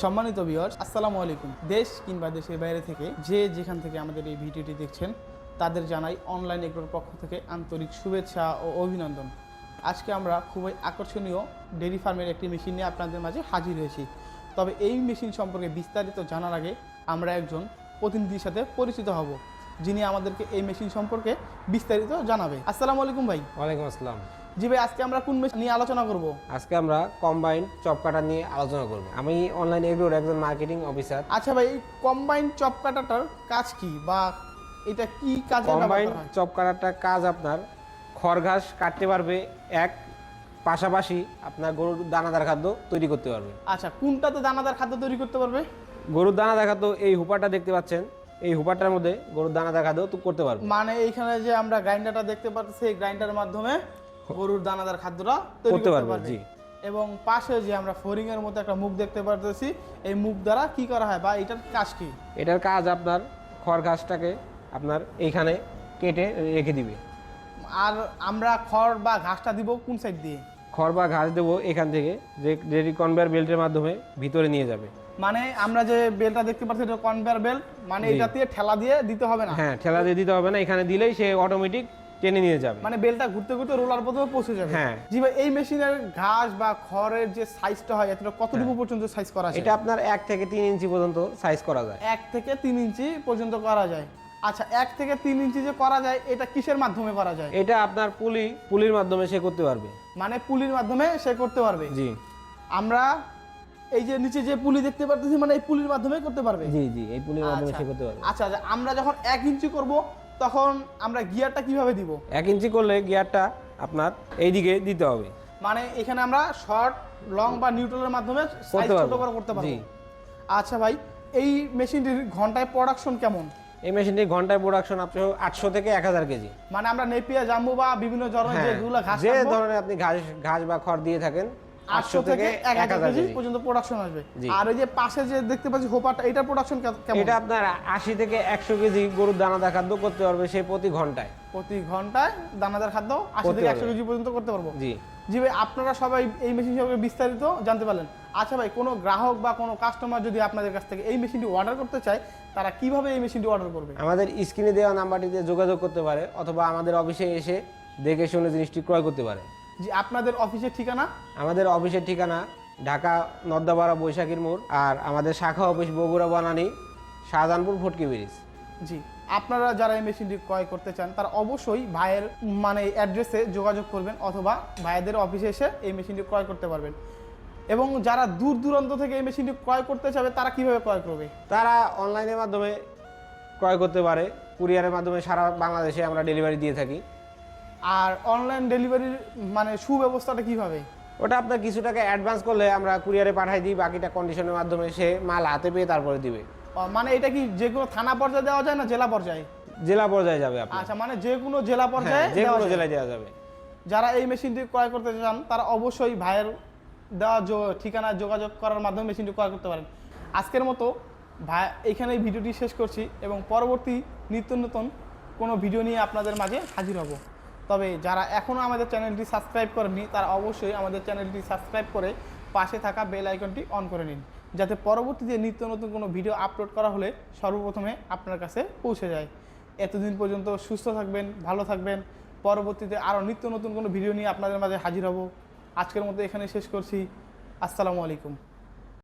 সম্মানিত ভিউয়ার্স আসসালামু আলাইকুম। দেশ কিংবা দেশের বাইরে থেকে যে যেখান থেকে আমাদের এই ভিডিওটি দেখছেন, তাদের জানাই অনলাইন এগ্রোর পক্ষ থেকে আন্তরিক শুভেচ্ছা ও অভিনন্দন। আজকে আমরা খুবই আকর্ষণীয় ডেরি ফার্মের একটি মেশিন নিয়ে আপনাদের মাঝে হাজির হয়েছি। তবে এই মেশিন সম্পর্কে বিস্তারিত জানার আগে আমরা একজন প্রতিনিধির সাথে পরিচিত হব। যিনি আমাদেরকে এই মেশিন সম্পর্কে বিস্তারিত জানাবে। আসসালামু আলাইকুম ভাই। ওয়ালাইকুম আসসালাম। জি ভাই আজকে আমরা কোন মেশিন নিয়ে আলোচনা করব? আজকে আমরা কম্বাইন্ড চপ কাটার নিয়ে আলোচনা করব। আমি অনলাইন এগ্রোর একজন মার্কেটিং অফিসার আচ্ছা ভাই কম্বাইন চপ কাটাটার কাজ কি বা এটা কি কাজে কম্বাইন্ড চপ কাটারটা কাজ আপনার খড় ঘাস কাটতে পারবে এক। পাশাপাশি আপনার গরুর দানাদার খাদ্য তৈরি করতে পারবে। আচ্ছা কোনটাতে দানাদার খাদ্য তৈরি করতে পারবে? গরুর দানাদার খাদ্য এই হুপাটা দেখতে পাচ্ছেন। এই হুপারটার মধ্যে গরুর দানাদার খাদ্য তো করতে পারবে। মানে এইখানে যে আমরা গ্রাইন্ডারটা দেখতে পাচ্ছি এই গ্রাইন্ডারের মাধ্যমে গরুর দানাদার খাদ্যটা করতে পারবে, জি। এবং পাশে যে আমরা ফোরিং এর মতো একটা মুখ দেখতে পারতেছি এই মুখ দ্বারা কি করা হয় বা এটার কাজ কি? এটার কাজ আপনার খড় ঘাসটাকে আপনার এইখানে কেটে রেখে দিবে। আর আমরা খড় বা ঘাসটা দিব কোন সাইড দিয়ে? খড় বা ঘাস দেবো এখান থেকে যে কনভেয়ার বেল্টের মাধ্যমে ভিতরে নিয়ে যাবে। মানে আমরা যে বেলটা দেখতে পাচ্ছি এটা কনভেয়ার বেল্ট মানে এটা দিয়ে ঠেলা দিয়ে দিতে হবে না। হ্যাঁ ঠেলা দিয়ে দিতে হবে না এখানে দিলেই সে অটোমেটিক টেনে নিয়ে যাবে। মানে বেলটা ঘুরতে ঘুরতে রোলার পর্যন্ত পৌঁছে যাবে। হ্যাঁ। জি ভাই এই মেশিনের ঘাস বা খড়ের যে সাইজটা হয় এতটা কতটুকু পর্যন্ত সাইজ করা যায়? এটা আপনার এক থেকে তিন ইঞ্চি পর্যন্ত সাইজ করা যায়। এক থেকে তিন ইঞ্চি পর্যন্ত করা যায়। আচ্ছা এক থেকে তিন ইঞ্চি যে করা যায় এটা কিসের মাধ্যমে করা যায়? এটা আপনার পুলি পুলির মাধ্যমে সে করতে পারবে। মানে পুলির মাধ্যমে সে করতে পারবে। জি। আমরা এই যে নিচে যে পুলি দেখতে পারতেছি মানে এই পুলির মাধ্যমে করতে পারবে? জি জি এই পুলির মাধ্যমে আচ্ছা। সে করতে পারবে। আচ্ছা আচ্ছা আমরা যখন এক ইঞ্চি করব তখন আমরা গিয়ারটা কীভাবে দিব? এক ইঞ্চি করলে গিয়ারটা আপনার এইদিকে দিতে হবে। মানে এখানে আমরা শর্ট লং বা নিউট্রালের মাধ্যমে সাইজ ছোট। বড় করতে পারব। জি। আচ্ছা ভাই এই মেশিনটির ঘন্টায় প্রোডাকশন কেমন? এই মেশিনটি ঘন্টায় প্রোডাকশন আপনার আটশো থেকে এক হাজার কেজি। মানে আমরা নেপিয়া জাম্বু বা বিভিন্ন ধরনের হ্যাঁ যেগুলো ঘাস যে ধরনের আপনি ঘাস ঘাস বা খড় দিয়ে থাকেন আটশো থেকে কেজি পর্যন্ত প্রোডাকশন আসবে। আর ওই যে পাশে যে দেখতে পাচ্ছি এটার প্রোডাকশন কেমন? এটা আপনার আশি থেকে একশো কেজি গরুর দানাদার খাদ্য করতে পারবে সে প্রতি ঘন্টায়। প্রতি ঘন্টায় দানাদার খাদ্য আশি করতে থেকে একশো পারবে। কেজি পর্যন্ত করতে পারব। জি। জি ভাই আপনারা সবাই এই মেশিন সম্পর্কে বিস্তারিত জানতে পারলেন। আচ্ছা ভাই কোনো গ্রাহক বা কোনো কাস্টমার যদি আপনাদের কাছ থেকে এই মেশিনটি অর্ডার করতে চায় তারা কীভাবে এই মেশিনটি অর্ডার করবে? আমাদের স্ক্রিনে দেওয়া নাম্বারটিতে যোগাযোগ করতে পারে অথবা আমাদের অফিসে এসে দেখে শুনে জিনিসটি ক্রয় করতে পারে। জি আপনাদের অফিসের ঠিকানা? আমাদের অফিসের ঠিকানা ঢাকা নর্দাপাড়া বৈশাখীর মোড় আর আমাদের শাখা অফিস বগুড়া বানানি শাহজাহানপুর ফটকি ব্রিজ। জি আপনারা যারা এই মেশিনটি ক্রয় করতে চান তারা অবশ্যই ভাইয়ের মানে অ্যাড্রেসে যোগাযোগ করবেন অথবা ভাইয়েদের অফিসে এসে এই মেশিনটি ক্রয় করতে পারবেন। এবং যারা দূর দূরান্ত থেকে এই মেশিনটি ক্রয় করতে চাবে তারা কীভাবে ক্রয় করবে? তারা অনলাইনের মাধ্যমে ক্রয় করতে পারে কুরিয়ারের মাধ্যমে সারা বাংলাদেশে আমরা ডেলিভারি দিয়ে থাকি। আর অনলাইন ডেলিভারির মানে সুব্যবস্থাটা কীভাবে? ওটা আপনার কিছু টাকা অ্যাডভান্স করলে আমরা কুরিয়ারে পাঠাই দিই বাকিটা কন্ডিশনের মাধ্যমে সে মাল হাতে পেয়ে তারপরে দিবে। মানে এটা কি যে কোনো থানা পর্যায়ে দেওয়া যায় না জেলা পর্যায়ে? জেলা পর্যায়ে যাবে আচ্ছা মানে যে কোনো জেলা পর্যায়ে হ্যাঁ, যে কোনো। জেলায় দেওয়া যাবে। যারা এই মেশিনটি ক্রয় করতে চান তারা অবশ্যই ভাইয়ের দেওয়া ঠিকানায় যোগাযোগ করার মাধ্যমে মেশিনটি ক্রয় করতে পারেন। আজকের মতো ভাই এখানে এই ভিডিওটি শেষ করছি এবং পরবর্তী নিত্য নতুন কোনো ভিডিও নিয়ে আপনাদের মাঝে হাজির হব। তবে যারা এখনও আমাদের চ্যানেলটি সাবস্ক্রাইব করেননি, তারা অবশ্যই আমাদের চ্যানেলটি সাবস্ক্রাইব করে পাশে থাকা বেল আইকনটি অন করে নিন, যাতে পরবর্তীতে নিত্য নতুন কোনো ভিডিও আপলোড করা হলে সর্বপ্রথমে আপনার কাছে পৌঁছে যায়। এতদিন পর্যন্ত সুস্থ থাকবেন, ভালো থাকবেন। পরবর্তীতে আরও নিত্য নতুন কোনো ভিডিও নিয়ে আপনাদের মাঝে হাজির হব। আজকের মতো এখানে শেষ করছি। আসসালামু আলাইকুম।